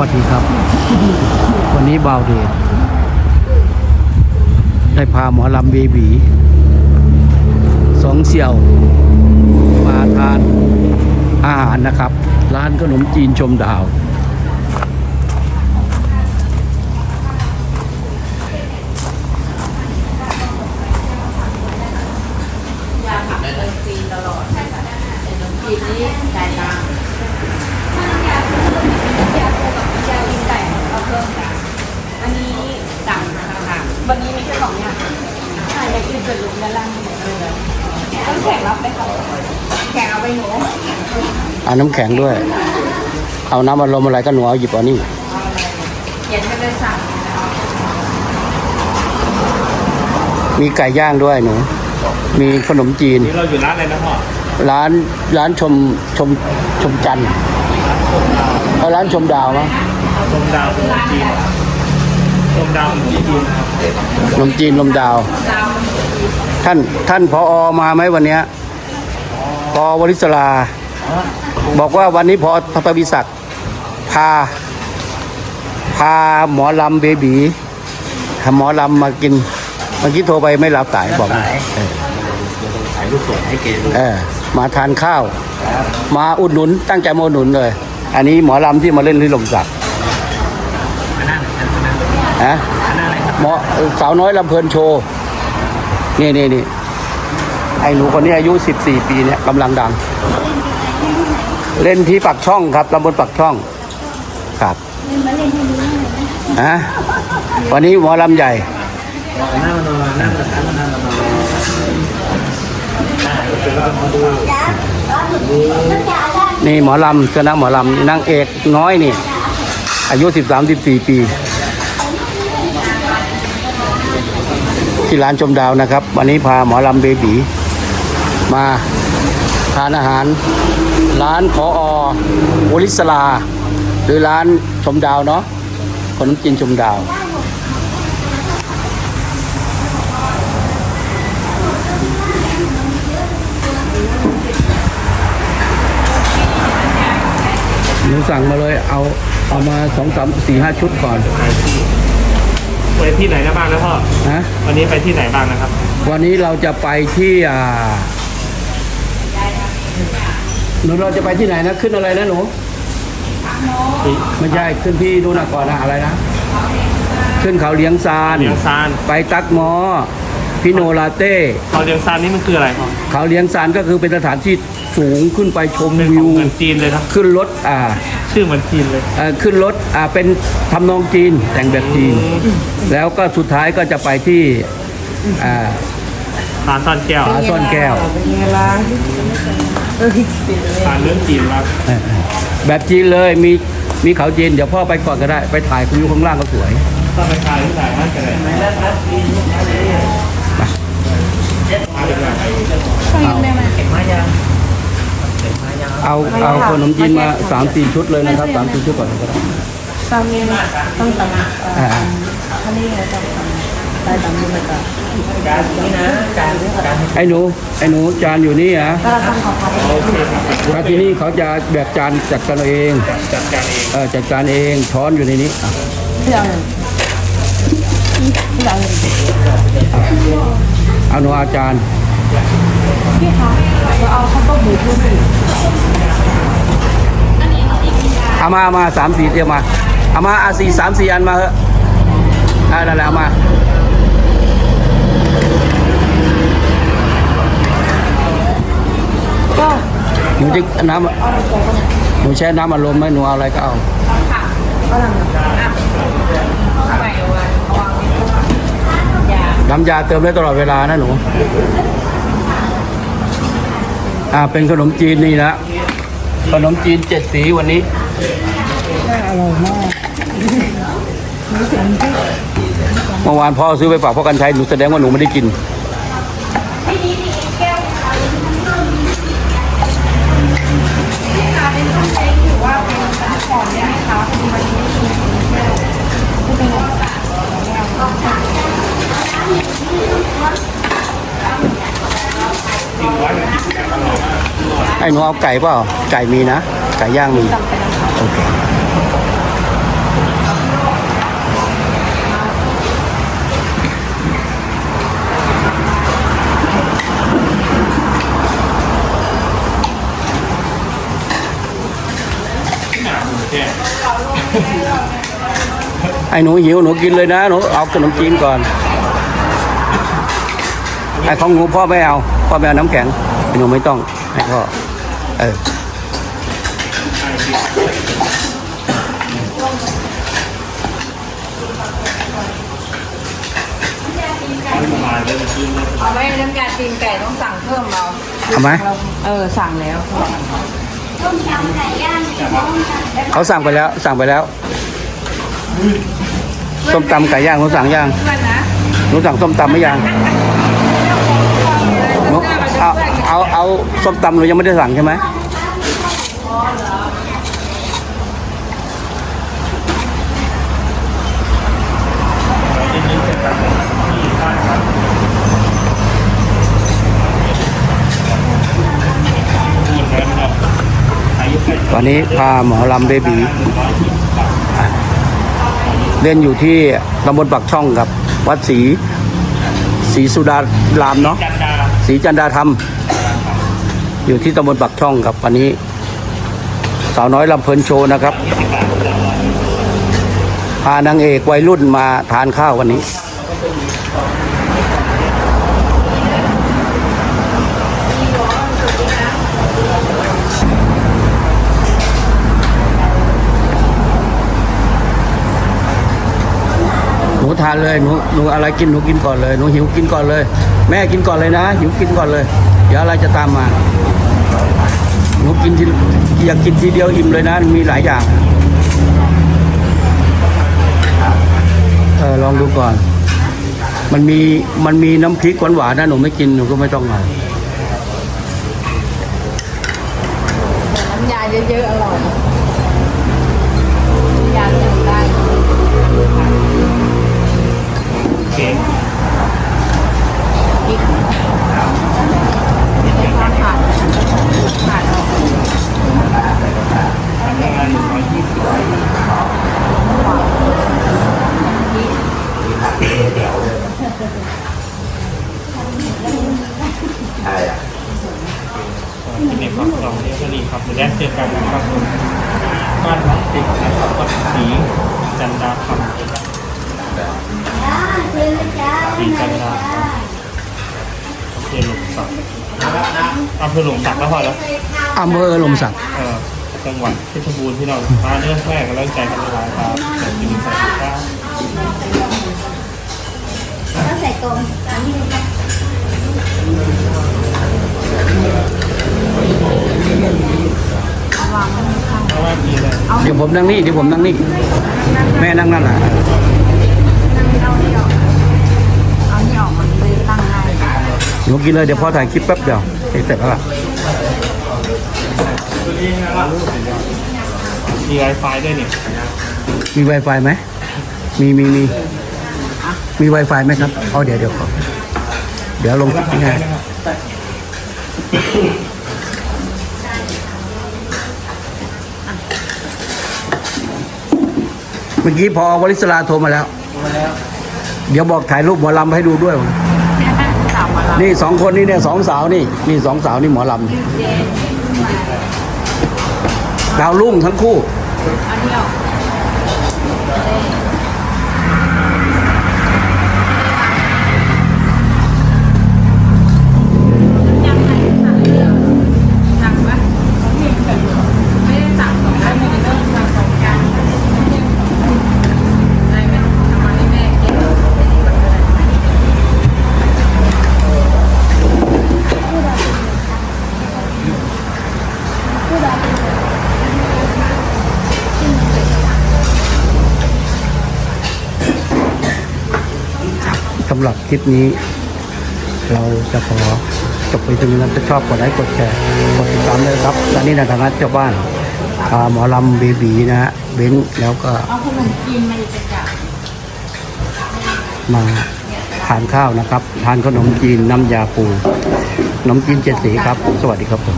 วัสดีครับ วันนี้บ่าวเดชได้พาหมอลำเบบีสองเสี่ยว มาทานอาหารนะครับ ร้านขนมจีนชมดาว อยากทำเป็นฟรีตลอดเป็นฟรีนี้จ่ายตังค์อันนี้สั่งนะคะวันนี้มีแค่สองอย่าง ใช่แล้วกินเป็นลุงด้านล่างหมดเลยต้องแข่งรับไหมคะแข่งเอาไปหนูเอาน้ำแข็งด้วย เอาน้ำอารมณ์อะไรก็หนูเอาหยิบเอานี่เขียนไปเลยสั่งมีไก่ย่างด้วยหนู มีขนมจีน นี่เราอยู่ร้านอะไรนะพ่อ ร้านร้านชมชมชมจันทร์เอาร้านชมดาวมั้งชมดาวขนมจีนชมดาวขนมจีนนะครับ ขนมจีนลมดาว ท่านท่านพออมาไหมวันเนี้ยพอวริศราบอกว่าวันนี้พอพัตวิศักดิ์พา พาหมอลำเบบีหมอลำมากินเมื่อกี้โทรไปไม่รับสายบอกเออถ่ายรูปสดให้เกดูเออมาทานข้าว มาอุดหนุนตั้งใจมาอุดหนุนเลย อันนี้หมอลำที่มาเล่นที่ลมศักดิ์อันนั้นอันนั้นฮะอันนั้นอะไรครับหมอเอ่อสาวน้อยลำเพลินโชว์ นี่นี่นี่ไอ้หนูคนนี้อายุ 14 ปีเนี่ยกำลังดัง เล่นที่ปักช่องครับตำบลปักช่อง ครับฮะวันนี้หมอลำใหญ่นี่หมอลำคณะหมอลำนางเอกน้อยนี่ อายุ 13 14 ปี ที่ร้านชมดาวนะครับ วันนี้พาหมอลำเบบีมาทานอาหาร ร้านขออวลิสลา หรือร้านชมดาวเนาะขนมจีนชมดาว หนูสั่งมาเลยเอาเอามาสองสามสี่ห้าชุดก่อน ไปที่ไหนได้บ้างนะพ่อนะวันนี้ไปที่ไหนบ้างนะครับ วันนี้เราจะไปที่อ่าหนูเราจะไปที่ไหนนะขึ้นอะไรนะหนูไม่ใช่ขึ้นที่ดูนนะก่อนนะอะไรนะ ขึ้นเขาเลี้ยงซานเลียงซาน ไปตักหมอ พิโนลาเต้เขาเลียงซานนี่มันคืออะไรพ่อเขาเลี้ยงซานก็คือเป็นสถานที่สูงขึ้นไปชมเป็นขวิองวเมืองจีนเลยครับขึ้นรถอ่าชื่อเหมือนจีนเลยเอ่อขึ้นรถอ่าเป็นทำนองจีนแต่งแบบจีน แล้วก็สุดท้ายก็จะไปที่อ่าร้านซ่อนแก้วผาซ่อนแก้วร้านเรื่องจีนครับเออๆแบบจีนเลยมีมีเขาจีนเดี๋ยวพ่อไปก่อนก็ได้ ไปถ่ายคุณวิวข้างล่างก็สวย ต้องไปถ่ายที่ไหนบ้างกันเลยมาดีกว่า เอาเอาขนมจีนมาสามสี่ชุดเลยนะครับสามสี่ชุดก่อนก็ได้ตำต้องตำอ่าทะเลต้องตำได้ตำด้วยกันนี่นะจานด้วยกันไอ้หนูไอ้หนูจานอยู่นี่เหรอะก็ต้องขอพักโอเคครับถ้าที่นี่เขาจะแบบจานจัดการเองจัดการเองเออจัดการเองช้อนอยู่ในนี้อะเพื่อนเพื่อน เอาหนูอาจารย์ พี่คะเราเอาข้าวต้มหมูทุ่มอีกเอามาเอามาสามสี่เดียวมาเอามาอาสี่สามสี่อันมาเถอะอ่านั่นแหละเอามาก็หนูจะน้ำหนูใช้น้ำอารมณ์ไหมหนูเอาอะไรก็เอาก็ลังอะไปวันวางยา น้ำยาเติมได้ตลอดเวลานะหนู อ่า เป็นขนมจีนนี่นะ ขนมจีนเจ็ดสีวันนี้อร่อยมาก เมื่อวานพ่อซื้อไปฝากพ่อกันชัยหนูแสดงว่าหนูไม่ได้กิน หนูเอาไก่เปล่าไก่มีนะ ไก่ย่างมี โอเคไอ้หนูหิวหนูกินเลยนะหนูเอาขนมจีนก่อนไอ้ของหนูพ่อไม่เอาพ่อไม่เอาน้ำแข็งไอ้หนูไม่ต้องไอ้พ่อ เออมาเลยกินเลยเอาไว้น้ำยาตีนไก่ต้องสั่งเพิ่มเราเอาไหมเออสั่งแล้วเขาสั่งไปแล้วสั่งไปแล้วส้มตำไก่ย่างหนูสั่งย่างเพื่อนนะหนูสั่งส้มตำไม่ย่างหนูเอาเอาเอาส้มตำหนูยังไม่ได้สั่งใช่ไหม ตอนนี้พาหมอลำเบบีเล่นอยู่ที่ตำบลปักช่องกับ วัดศรีศรีสุดารามเนาะศรีจันดาธรรม อยู่ที่ตำบลปักช่องครับวันนี้าวน้อยลำเพลินโชว์นะครับพานางเอกวัยรุ่นมาทานข้าววันนี้หนูทานเลยหนูหนูอะไรกินหนูกินก่อนเลยหนูหิวกินก่อนเลย แม่กินก่อนเลยนะ หิวกินก่อนเลย เดี๋ยวอะไรจะตามมา หนูกินทีอยากกินทีเดียวอิ่มเลยนะ มีหลายอย่างเออลองดูก่อน มันมีมันมีน้ำพริกหวานๆนะหนูไม่กินหนูก็ไม่ต้องเอาน้ำยาเยอะๆอร่อยน้ำยาเยอะได้เก่งพริกค นะครับวัดศรีจันดาคำศรีจันดาอำเภอหลมศักดิ์อำเภอหลมศักดิ์แล้วพอแล้วอำเภอหลมศักเอ่อจังหวัดเพชรบูรณ์ที่เรามาเนื้อแท้กันแล้วใจกันเวลาครับแต่จริงใส่ตะกร้ ผมนั่งนี่เดี๋ยวผมนั่งนี่แม่นั่งนั่นแหละเอานี่ออกเอานี่ออกมันเลยตั้งง่ายหนูกินเลยเดี๋ยวพ่อถ่ายคลิปแป๊บเดียวเสร็จแล้วล่ะมีไวไฟด้วยนี่มี Wi-Fi ไหมมีมีมีมี Wi-Fi ไหมครับเอาเดี๋ยวเดี๋ยวขอเดี๋ยวลงคลิปง่าย เมื่อกี้พอวลิศลาโทรมาแล้วเดี๋ยวบอกถ่ายรูปหมอลำให้ดูด้วย สาวมาละนี่สองคนนี่เนี่ยสองสาวนี่นี่สองสาวนี่หมอลำดาวรุ่งทั้งคู่อันนี้ออกยังไงสั่งเรื่องสั่งปะไม่ได้สั่งสองอันไม่ได้เริ่มสั่งสองจานอะไรไหมทำมาให้แม่กิน สำหรับ คลิปนี้ เราจะขอจบไปตรงนี้นะถ้าชอบกดไลค์กดแชร์กดติดตามด้วยครับตอนนี้ในฐานะเจ้าบ้านพาหมอลำเบบีนะฮะเบ้นแล้วก็อาขนมจีนมาอีกจ้ะมาทานข้าวนะครับ ทานขนมจีนน้ำยาปูขนมจีนเจ็ดสีครับ สวัสดีครับผม